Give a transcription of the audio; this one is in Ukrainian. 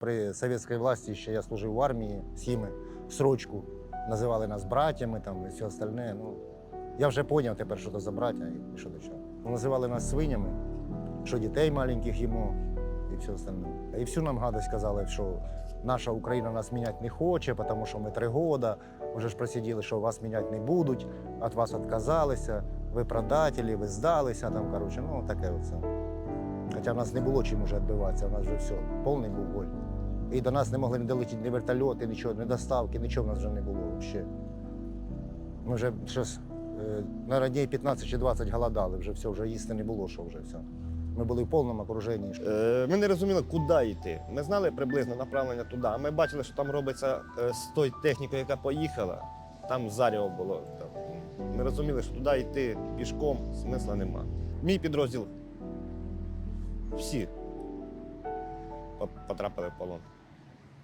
При совєтській власті ще я служив в армії, сіми, срочку. Називали нас братями там, і все остальне. Ну, я вже зрозумів тепер, що це за браття і що до чого. Ну, Називали нас свинями, що дітей маленьких їмо і все остальне. І всю нам гадость казали, що наша Україна нас міняти не хоче, тому що ми три роки вже ж просиділи, що вас міняти не будуть, від вас відказалися, ви продателі, ви здалися там, коротше, ну таке оце. Хоча в нас не було чим уже відбиватися, у нас вже все, повний був боль. І до нас не могли не долетіти ні вертольоти, нічого, ні доставки, нічого в нас вже не було взагалі. Ми вже щось, е, на днів 15 чи 20 голодали, вже все, вже їсти не було, що вже все. Ми були в повному окруженні. Е, Ми не розуміли, куди йти. Ми знали приблизно направлення туди. а Ми бачили, що там робиться е, з тою технікою, яка поїхала. Там заріво було. Ми розуміли, що туди йти пішком смисла нема. Мій підрозділ всі по- потрапили в полон.